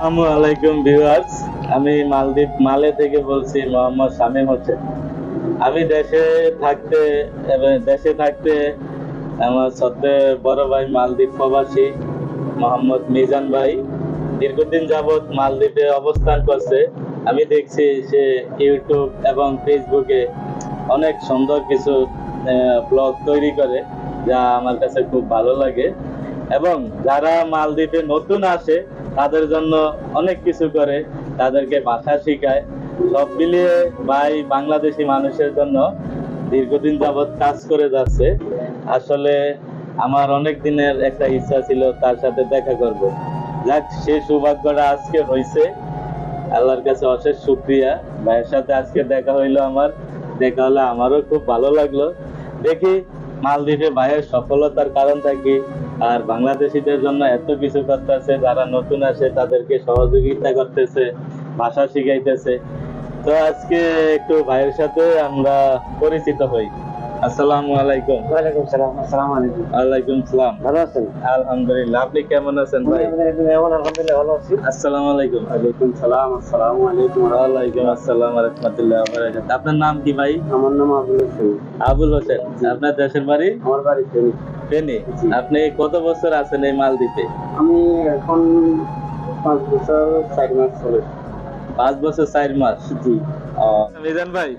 আসসালামু আলাইকুম ভিউয়ার্স। আমি মালদ্বীপ, মালে থেকে বলছি মোহাম্মদ শামীম হোসেন আমি দেশে থাকতে দেশে থাকতে আমার সত্যি বড় ভাই মালদ্বীপ প্রবাসী মোহাম্মদ মিজান ভাই। দীর্ঘদিন যাবৎ মালদ্বীপে অবস্থান করছে। আমি দেখছি সে ইউটিউব এবং ফেসবুকে অনেক সুন্দর কিছু ব্লগ তৈরি করে, যা আমার কাছে খুব ভালো লাগে। এবং যারা মালদ্বীপে নতুন আসে তাদের জন্য অনেক কিছু করে, তাদেরকে ভাষা শেখায়। সব মিলিয়ে ভাই বাংলাদেশি মানুষের জন্য দীর্ঘদিন যাবৎ কাজ করে যাচ্ছে। আসলে আমার অনেক দিনের একটা ইচ্ছা ছিল তার সাথে দেখা করব। যাক, সে সৌভাগ্যটা আজকে হয়েছে আল্লাহর কাছে অশেষ শুক্রিয়া। ভাইয়ের সাথে আজকে দেখা হইল আমার। দেখা হলে আমারও খুব ভালো লাগল। দেখি মালদ্বীপে ভাইয়ের সফলতার কারণ থাকি আর বাংলাদেশিদের জন্য এত কিছু করতেছে, যারা নতুন আসে তাদেরকে সহযোগিতা করতেছে, ভাষা শিখাইতেছে। তো আজকে একটু ভাইয়ের সাথে আমরা পরিচিত হই। আসসালামু আলাইকুম। ওয়ালাইকুম সালাম আসসালামু আলাইকুম। ওয়ালাইকুম সালাম। ভালো আছেন? আলহামদুলিল্লাহ আপনি কেমন আছেন ভাই? আলহামদুলিল্লাহ ভালো আছি। আসসালামু আলাইকুম। ওয়ালাইকুম সালাম আসসালামু আলাইকুম। ওয়ালাইকুম আসসালাম রহমতুল্লাহ আপনার নাম কি ভাই? আমার নাম আবুল হোসেন। আবুল হোসেন। আপনার দেশের বাড়ি? আমার বাড়ি ফেনী। ফেনী। আপনি কত বছর আছেন এই মালদ্বীপে? আমি এখন পাঁচ বছর চার মাস পাঁচ বছর চার মাস। জি। মিজান ভাই।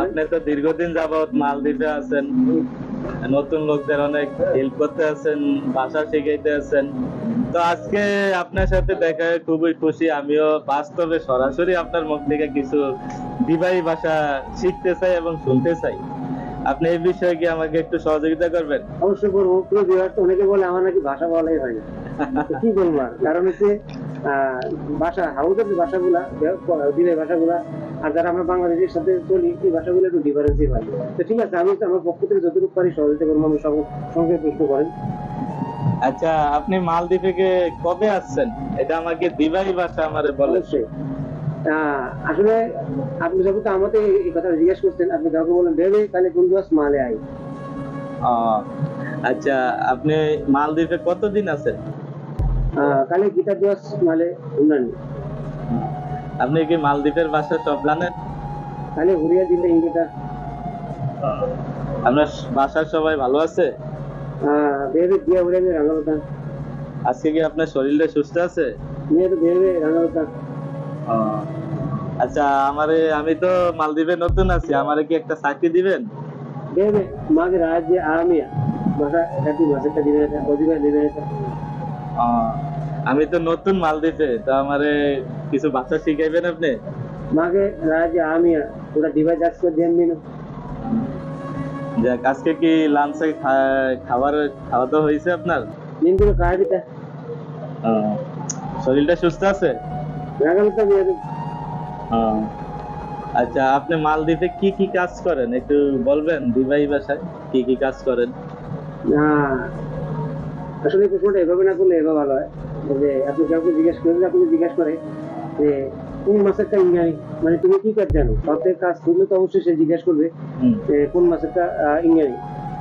আপনি তো দীর্ঘদিন যাবত মালদ্বীপে আছেন নতুন লোকদের অনেক হেল্প করতে আছেন ভাষা শিখাইতে আছেন। তো আজকে আপনার সাথে দেখা খুবই খুশি। আমিও বাস্তবে সরাসরি আপনার মুখ থেকে কিছু দিবাই ভাষা শিখতে চাই এবং শুনতে চাই। আপনি এই বিষয়ে কি আমাকে একটু সহযোগিতা করবেন? অবশ্যই করব। পুরো বিহার অনেকে বলে আমার নাকি ভাষা বলাই হয় কি বলব কারণ হচ্ছে আহ, ভাষা হাউসের যে ভাষাগুলা দিনের ভাষাগুলা আর যারা আমরা বাংলাদেশের সাথে চলি এই ভাষাগুলো একটু ডিফারেন্সই হয় তো ঠিক আছে আমি আমার পক্ষ থেকে যতটুকু পারি সহযোগিতা করব আমি সঙ্গে সঙ্গে প্রশ্ন করেন। আচ্ছা আপনি মালদ্বীপে কবে আসছেন? এটা আমাকে দিবাই ভাষা আমারে বলে। অবশ্যই। আহ, আসলে আপনি যখন আমাকে এই কথা জিজ্ঞেস করছেন আপনি কাউকে বলেন ভেবে তাহলে কোন দিবস মালে আই আচ্ছা আপনি মালদ্বীপে কতদিন আছেন? কালে গীতা দিবস মালে উন্নয়ন। আপনি কি মালদ্বীপের ভাষা সব জানেন কালে ঘুরিয়া দিলে ইংরেজটা আপনার বাসার সবাই ভালো আছে? রাঙালতা আজকে কি আপনার শরীরটা সুস্থ আছে? আচ্ছা আমারে আমি তো মালদ্বীপে নতুন আছি আমারে কি একটা চাকরি দিবেন? ভেবে মাঝে রাজ্যে আরামিয়া ভাষা একটি ভাষাটা দিবে অধিকার দিবে আমি তো নতুন মালদ্বীপে তো আমারে কিছু ভাষা শিখাইবেন আপনি? মাকে রাজ্যে আরামিয়া ওটা ডিভাইস করে দিয়ে দিন যাক আজকে কি লাঞ্চে খাবার খাওয়া দাওয়া হয়েছে আপনার? দিন করে আহ, শরীরটা সুস্থ আছে? দিন আচ্ছা আপনি মালদ্বীপে কি কি কাজ করেন? একটু বলবেন দিবাই ভাষায় কি কি কাজ করেন? না আসলে প্রশ্নটা এভাবে না করলে এভাবে ভালো হয়। যে আপনি কাউকে জিজ্ঞেস করলে আপনি জিজ্ঞেস করে। যে কোন মাসেরটা ইংরাজি মানে তুমি কি কাজ জানো? সবথেকে কাজ করলে তো অবশ্যই সে জিজ্ঞেস করবে যে কোন মাসেরটা ইংরাজি।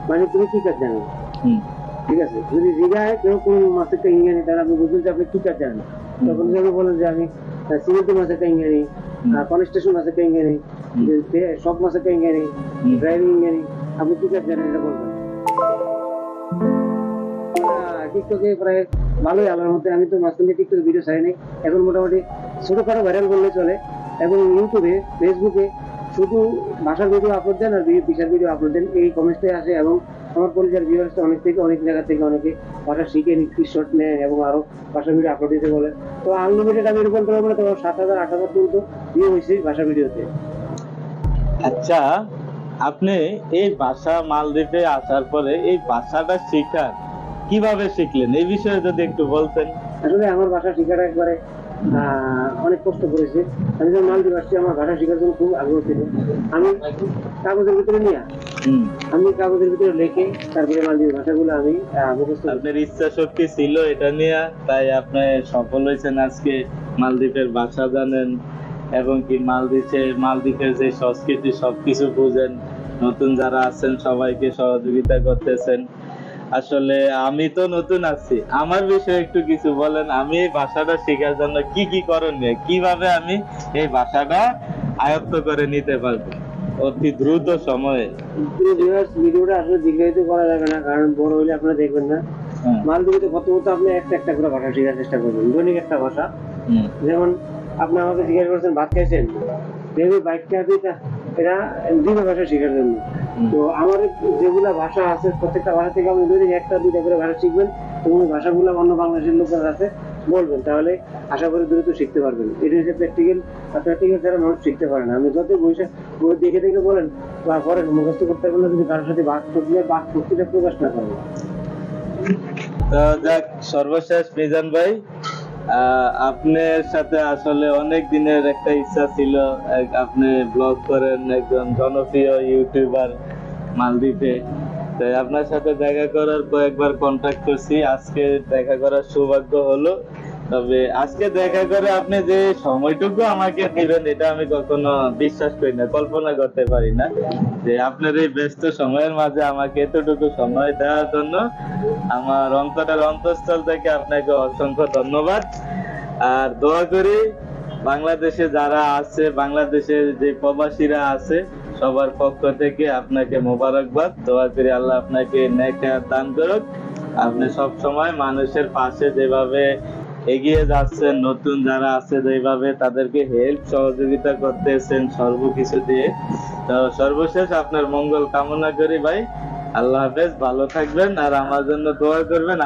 মানে তুমি কি কাজ জানো? ঠিক আছে? যদি জিজ্ঞাসা কেউ কোন মাসেরটা ইংরাজি তাহলে আপনি বুঝবেন যে আপনি কি কাজ জানেন। তখন আপনি বলেন যে আমি সিমেন্ট মাসেরটা ইংরাজি কনস্ট্রাকশন মাসেরটা ইংরাজি সব মাসেরটা ইংরাজি। ড্রাইভিং ইংরাজি আপনি কি কাজ জানেন এটা বলবেন? টিকটকে প্রায় ভালোই মধ্যে, আমি তো টিকটকে ভিডিও এখন মোটামুটি ছোটখাটো ভাইরাল চলে। এবং ইউটিউবে, ফেসবুকে শুধু ভাষার ভিডিও আপলোড দেন আর ভিডিও আপলোড দেন, এই কমেন্টসটাই আসে এবং আমার অনেক থেকে, অনেক জায়গা থেকে অনেকে ভাষা শিখে এবং আরও ভাষা ভিডিও আপলোড দিতে বলে। তো আনলিমিটেড আমি এরকম বলতে পারব না তো সাত হাজার, আট হাজার পর্যন্ত ভিউ হয়েছে ভাষা ভিডিওতে আচ্ছা আপনি এই ভাষা মালদ্বীপে আসার পরে এই ভাষাটা শেখার কীভাবে শিখলেন? এই বিষয়ে যদি একটু বলতেন। আসলে আমার ভাষা শেখাটা একবারে অনেক কষ্ট করেছে। আমি যখন মালদ্বীপ আসছি আমার ভাষা শেখার জন্য খুব আগ্রহ ছিল। আমি কাগজের ভিতরে নিয়ে আমি কাগজের ভিতরে লিখে তারপরে মালদ্বীপ ভাষাগুলো আমি মুখস্থ আপনার ইচ্ছা শক্তি ছিল এটা নিয়ে তাই আপনি সফল হয়েছেন আজকে মালদ্বীপের ভাষা জানেন এবং কি মালদ্বীপে মালদ্বীপের যে সংস্কৃতি সবকিছু বুঝেন। নতুন যারা আছেন সবাইকে সহযোগিতা করতেছেন। আসলে আমি তো নতুন আছি। আমার বিষয়ে একটু কিছু বলেন আমি এই ভাষাটা শেখার জন্য কি কি করণীয়? কীভাবে আমি এই ভাষাটা আয়ত্ত করে নিতে পারব? অতি দ্রুত সময়ে। ভিডিওটা আসলে দীর্ঘায়িত করা যাবে না কারণ বড় হলে আপনারা দেখবেন না। মালদ্বীপে কত কত আপনি একটা একটা করে ভাষা শেখার চেষ্টা করবেন দৈনিক একটা ভাষা। যেমন আপনি আমাকে জিজ্ঞাসা করছেন ভাত খাইছেন? বাইক চাপি এটা বিভিন্ন ভাষা শেখার জন্য। তো আমার যেগুলা ভাষা আছে, প্রত্যেকটা ভাষা থেকে আপনি দৈনিক একটা, দুইটা করে ভাষা শিখবেন এবং ওই ভাষাগুলো অন্য বাংলাদেশের লোকের কাছে বলবেন। তাহলে আশা করি দ্রুত শিখতে পারবেন। এটা হচ্ছে প্র্যাকটিক্যাল আর প্র্যাকটিক্যাল ছাড়া মানুষ শিখতে পারে না। আমি যত বসে, বই দেখে দেখে বলেন, বা পরে মুখস্থ করতে পারলে যদি কারোর সাথে বাক শক্তিটা বাক শক্তিটা প্রকাশ না করেন। তো যাক, সর্বশেষ মিজান ভাই আপনার সাথে আসলে অনেক দিনের একটা ইচ্ছা ছিল। আপনি ব্লগ করেন একজন জনপ্রিয় ইউটিউবার মালদ্বীপে। তাই আপনার সাথে দেখা করার কয়েকবার কন্ট্যাক্ট করছি। আজকে দেখা করার সৌভাগ্য হলো তবে আজকে দেখা করে আপনি যে সময়টুকু আমাকে দিবেন, এটা আমি কখনো বিশ্বাস করি না, কল্পনা করতে পারি না যে আপনার এই ব্যস্ত সময়ের মাঝে আমাকে এতটুকু সময় দেওয়ার জন্য আমার অন্তরের অন্তঃস্থল থেকে আপনাকে অসংখ্য ধন্যবাদ। আর দোয়া করি বাংলাদেশে যারা আছে, বাংলাদেশের যে প্রবাসীরা আছে, সবার পক্ষ থেকে আপনাকে মোবারকবাদ। দোয়া করি আল্লাহ আপনাকে নেকা দান করুক। আপনি সব সময় মানুষের পাশে যেভাবে এগিয়ে যাচ্ছেন, নতুন যারা আছে যেভাবে তাদেরকে হেল্প সহযোগিতা করতেছেন সর্বকিছু দিয়ে। তো সর্বশেষ আপনার মঙ্গল কামনা করি ভাই। আল্লাহ হাফেজ, ভালো থাকবেন আর আমার জন্য দোয়া করবেন।